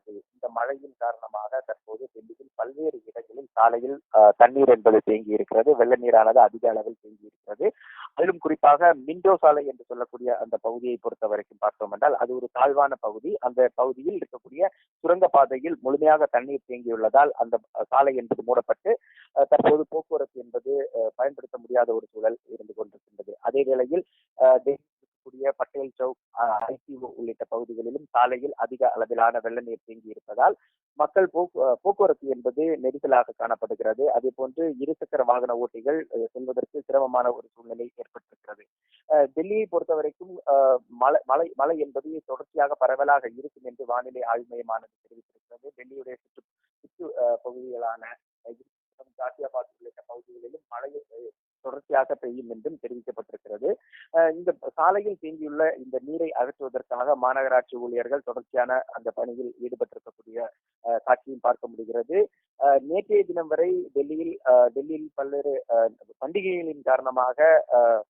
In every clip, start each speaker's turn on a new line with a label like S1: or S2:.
S1: வருகிறது இந்த மழையின் காரணமாக தற்போது டெல்லியில் பல்வேறு இடங்களில் சாலையில் தண்ணீர் என்பது தேங்கி இருக்கிறது வெள்ள நீரானது அதிக அளவில் தேங்கி இருக்கிறது அதிலும் குறிப்பாக மிண்டோ சாலை என்று சொல்லக்கூடிய அந்த பகுதியை பொறுத்த வரைக்கும் பார்த்தோம் என்றால் அது ஒரு தாழ்வான பகுதி. அந்த பகுதியில் இருக்கக்கூடிய சுரங்க பாதையில் முழுமையாக தண்ணீர் தேங்கியுள்ளதால் அந்த சாலை என்பது மூடப்பட்டு தற்போது போக்குவரத்து என்பது பயன்படுத்த முடியாத ஒரு சூழல் இருந்து கொண்டிருக்கின்றது. அதே வேளையில் அஹ், பட்டேல் சவுக் ஐசிஓ உள்ளிட்ட பகுதிகளிலும் சாலையில் அதிக அளவிலான வெள்ள நீர் தேங்கி இருப்பதால் மக்கள் போக்குவரத்து என்பது நெரிசலாக காணப்படுகிறது. அதே போன்று இருசக்கர வாகன ஓட்டிகள் செல்வதற்கு சிரமமான ஒரு சூழ்நிலை ஏற்பட்டிருக்கிறது. அஹ், டெல்லியை பொறுத்த வரைக்கும் மழை மழை மழை என்பது தொடர்ச்சியாக பரவலாக இருக்கும் என்று வானிலை ஆய்வு மையமானது தெரிவித்திருக்கிறது. டெல்லியுடைய சுற்று சுற்று பகுதிகளான அஹ், இருப்பிடம், காசியாபாத் உள்ளிட்ட பகுதிகளிலும் மழை அஹ், தொடர்ச்சியாக பெய்யும் என்றும் தெரிவிக்கப்பட்டிருக்கிறது. இந்த சாலையில் தேங்கியுள்ள இந்த நீரை அகற்றுவதற்காக மாநகராட்சி ஊழியர்கள் தொடர்ச்சியான அந்த பணியில் ஈடுபட்டிருக்கக்கூடிய காட்சியும் பார்க்க முடிகிறது. நேற்றைய தினம் வரை டெல்லியில் டெல்லியில் பல்வேறு பண்டிகைகளின் காரணமாக அஹ்,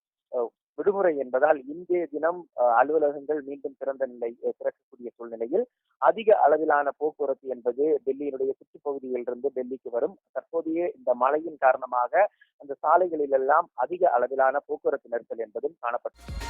S1: விடுமுறை என்பதால் இன்றைய தினம் அஹ், அலுவலகங்கள் மீண்டும் திறந்த நிலை திறக்கக்கூடிய சூழ்நிலையில் அதிக அளவிலான போக்குவரத்து என்பது டெல்லியினுடைய சுற்றுப்பகுதியிலிருந்து டெல்லிக்கு வரும். தற்போதைய இந்த மழையின் காரணமாக சாலைகளிலெல்லாம் அதிக அளவிலான போக்குவரத்து நெரிசல் என்பதும் காணப்பட்டது